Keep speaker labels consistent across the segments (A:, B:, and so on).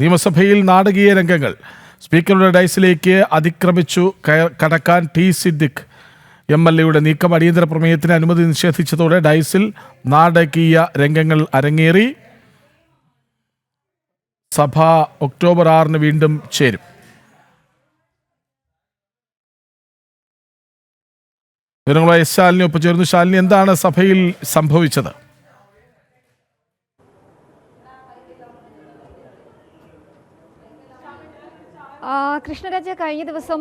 A: നിയമസഭയിൽ നാടകീയ രംഗങ്ങൾ. സ്പീക്കറുടെ ഡൈസിലേക്ക് അതിക്രമിച്ചു കടക്കാൻ ടി സിദ്ദിഖ്. എം എൽ എയുടെ നീക്കം അടിയന്തര പ്രമേയത്തിന് അനുമതി നിഷേധിച്ചതോടെ ഡൈസിൽ നാടകീയ രംഗങ്ങൾ അരങ്ങേറി. സഭ ഒക്ടോബർ ആറിന് വീണ്ടും ചേരും. വിവരങ്ങളായ ശാലിനി ഒപ്പം ചേർന്നു ശാലിനി എന്താണ് സഭയിൽ സംഭവിച്ചത്?
B: കൃഷ്ണരാജ കഴിഞ്ഞ ദിവസം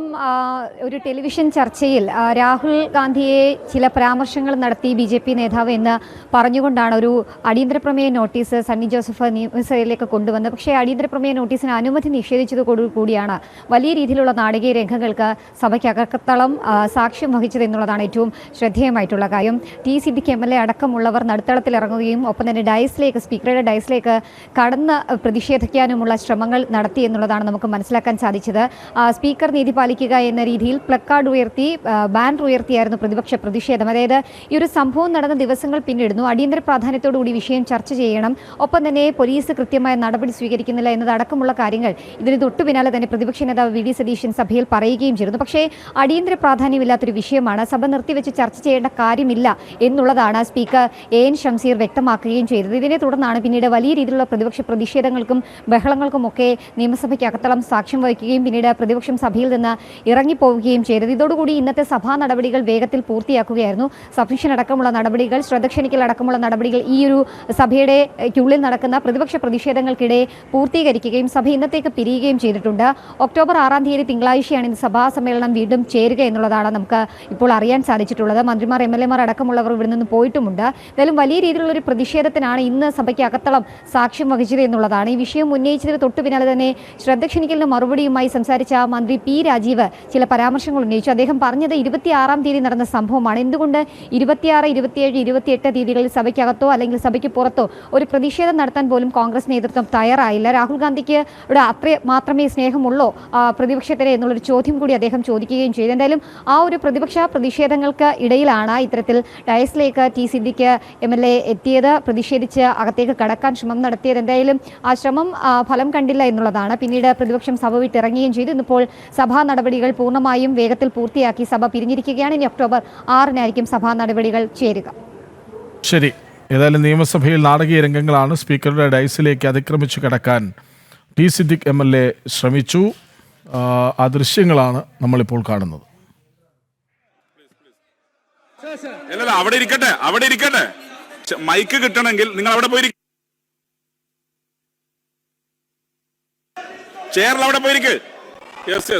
B: ഒരു ടെലിവിഷൻ ചർച്ചയിൽ രാഹുൽ ഗാന്ധിയെ ചില പരാമർശങ്ങൾ നടത്തി ബി ജെ പി നേതാവ് എന്ന് പറഞ്ഞുകൊണ്ടാണ് ഒരു അടിയന്തര പ്രമേയ നോട്ടീസ് സണ്ണി ജോസഫ് നിയമസഭയിലേക്ക് കൊണ്ടുവന്നത്. പക്ഷേ അടിയന്തര പ്രമേയ നോട്ടീസിന് അനുമതി നിഷേധിച്ചതോടു കൂടിയാണ്. വലിയ രീതിയിലുള്ള നാടകീയ രംഗങ്ങൾക്ക് സഭയ്ക്കകത്തളം അകക്കത്തളം സാക്ഷ്യം വഹിച്ചത് എന്നുള്ളതാണ് ഏറ്റവും ശ്രദ്ധേയമായിട്ടുള്ള കാര്യം. T Siddique M L A അടക്കമുള്ളവർ നടുത്തളത്തിൽ ഇറങ്ങുകയും ഒപ്പം തന്നെ ഡയസിലേക്ക് സ്പീക്കറുടെ ഡയസിലേക്ക് കടന്ന് പ്രതിഷേധിക്കാനുമുള്ള ശ്രമങ്ങൾ നടത്തി എന്നുള്ളതാണ് നമുക്ക് മനസ്സിലാക്കാൻ സാധിച്ചത് സ്പീക്കർ നീതി പാലിക്കുക എന്ന രീതിയിൽ പ്ലക്കാർഡ് ഉയർത്തി ബാനർ ഉയർത്തിയായിരുന്നു പ്രതിപക്ഷ പ്രതിഷേധം. അതായത് ഈ ഒരു സംഭവം നടന്ന ദിവസങ്ങൾ പിന്നിടുന്നു. അടിയന്തര പ്രാധാന്യത്തോടുകൂടി വിഷയം ചർച്ച ചെയ്യണം. ഒപ്പം തന്നെ പോലീസ് കൃത്യമായ നടപടി സ്വീകരിക്കുന്നില്ല എന്നതടക്കമുള്ള കാര്യങ്ങൾ ഇതിന് തൊട്ടു പിന്നാലെ തന്നെ പ്രതിപക്ഷ നേതാവ് വി. ഡി. സതീശൻ സഭയിൽ പറയുകയും ചെയ്തിരുന്നു. പക്ഷേ അടിയന്തര പ്രാധാന്യമില്ലാത്തൊരു വിഷയമാണ്. സഭ നിർത്തിവെച്ച് ചർച്ച ചെയ്യേണ്ട കാര്യമില്ല എന്നുള്ളതാണ് സ്പീക്കർ എ. എൻ. ഷംസീർ വ്യക്തമാക്കുകയും ചെയ്തത്. ഇതിനെ തുടർന്നാണ് പിന്നീട് വലിയ രീതിയിലുള്ള പ്രതിപക്ഷ പ്രതിഷേധങ്ങൾക്കും ബഹളങ്ങൾക്കുമൊക്കെ നിയമസഭയ്ക്ക് അകത്തളം സാക്ഷ്യം വഹിക്കുകയും പിന്നീട് പ്രതിപക്ഷം സഭയിൽ നിന്ന് ഇറങ്ങിപ്പോവുകയും ചെയ്തത്. ഇതോടുകൂടി ഇന്നത്തെ സഭാ നടപടികൾ വേഗത്തിൽ പൂർത്തിയാക്കുകയായിരുന്നു. സബ്മിഷൻ അടക്കമുള്ള നടപടികൾ ശ്രദ്ധക്ഷണിക്കൽ അടക്കമുള്ള നടപടികൾ ഈ ഒരു സഭയുടെ ഉള്ളിൽ നടക്കുന്ന പ്രതിപക്ഷ പ്രതിഷേധങ്ങൾക്കിടെ പൂർത്തീകരിക്കുകയും സഭ ഇന്നത്തേക്ക് പിരിയുകയും ചെയ്തിട്ടുണ്ട്. ഒക്ടോബർ ആറാം തീയതി തിങ്കളാഴ്ചയാണ് ഇന്ന് സഭാ സമ്മേളനം വീണ്ടും ചേരുക എന്നുള്ളതാണ് നമുക്ക് ഇപ്പോൾ അറിയാൻ സാധിച്ചിട്ടുള്ളത്. മന്ത്രിമാർ എം എൽ എമാർ അടക്കമുള്ളവർ ഇവിടെ നിന്ന് പോയിട്ടുമുണ്ട്. എന്തായാലും വലിയ രീതിയിലുള്ള ഒരു പ്രതിഷേധത്തിനാണ് ഇന്ന് സഭയ്ക്ക് അകത്തളം സാക്ഷ്യം വഹിച്ചത് എന്നുള്ളതാണ്. ഈ വിഷയം ഉന്നയിച്ചതിന് തൊട്ടു പിന്നാലെ തന്നെ ശ്രദ്ധ ക്ഷണിക്കലിന് മറുപടിയുമായി സംസാരിച്ച മന്ത്രി പി രാജീവ് ചില പരാമർശങ്ങൾ ഉന്നയിച്ചു. അദ്ദേഹം പറഞ്ഞത് ഇരുപത്തിയാറാം തീയതി നടന്ന സംഭവമാണ്. എന്തുകൊണ്ട് ഇരുപത്തിയാറ് ഇരുപത്തിയേഴ് ഇരുപത്തിയെട്ട് തീയതികളിൽ സഭയ്ക്കകത്തോ അല്ലെങ്കിൽ സഭയ്ക്ക് പുറത്തോ ഒരു പ്രതിഷേധം നടത്താൻ പോലും കോൺഗ്രസ് നേതൃത്വം തയ്യാറായില്ല? രാഹുൽ ഗാന്ധിക്ക് ഇവിടെ അത്ര മാത്രമേ സ്നേഹമുള്ളോ പ്രതിപക്ഷത്തിന് എന്നുള്ളൊരു ചോദ്യം കൂടി അദ്ദേഹം ചോദിക്കുകയും ചെയ്തു. എന്തായാലും ആ ഒരു പ്രതിപക്ഷ പ്രതിഷേധങ്ങൾക്ക് ഇടയിലാണ് ഇത്തരത്തിൽ ഡയസിലേക്ക് T Siddique M L A എത്തിയത്. പ്രതിഷേധിച്ച് അകത്തേക്ക് കടക്കാൻ ശ്രമം നടത്തിയത്. എന്തായാലും ആ ശ്രമം ഫലം കണ്ടില്ല എന്നുള്ളതാണ്. പിന്നീട് പ്രതിപക്ഷം സഭ വിട്ടിറങ്ങുകയും ചെയ്തു. ഇന്നിപ്പോൾ സഭാ നടപടികൾ പൂർണമായും വേഗത്തിൽ പൂർത്തിയാക്കി സഭ പിരിഞ്ഞിരിക്കുകയാണ്. ഇനി ഒക്ടോബർ ആറിനായിരിക്കും സഭാ നടപടികൾ ചേരുക.
A: ശരി. ഏതായാലും നിയമസഭയിൽ നാടകീയ രംഗങ്ങളാണ് സ്പീക്കറുടെ ഡൈസിലേക്ക് അതിക്രമിച്ചു കടക്കാൻ T Siddique M L A ശ്രമിച്ചു. ആ, ആ ദൃശ്യങ്ങളാണ് നമ്മളിപ്പോൾ കാണുന്നത്.
C: അവിടെ ഇരിക്കട്ടെ അവിടെ ഇരിക്കട്ടെ. മൈക്ക് കിട്ടണമെങ്കിൽ നിങ്ങൾ അവിടെ പോയി ചെയറിൽ അവിടെ പോയിരിക്ക്. യെസ്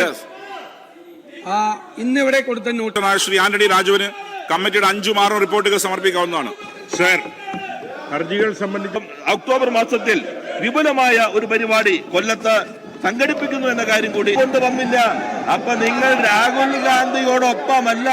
C: യെസ്
D: ഇന്നിവിടെ കൊടുത്ത നോട്ട്
C: ശ്രീ ആന്റണി രാജുവിന് കമ്മിറ്റിയുടെ അഞ്ചും ആറും റിപ്പോർട്ടുകൾ സമർപ്പിക്കാവുന്നതാണ്.
E: സർ ഹർജികൾ സംബന്ധിച്ചും ഒക്ടോബർ മാസത്തിൽ വിപുലമായ ഒരു പരിപാടി കൊല്ലത്ത് സംഘടിപ്പിക്കുന്നു എന്ന കാര്യം കൂടി. കൊണ്ടുവന്നില്ല അപ്പൊ നിങ്ങൾ രാഹുൽ ഗാന്ധിയോടൊപ്പമല്ല.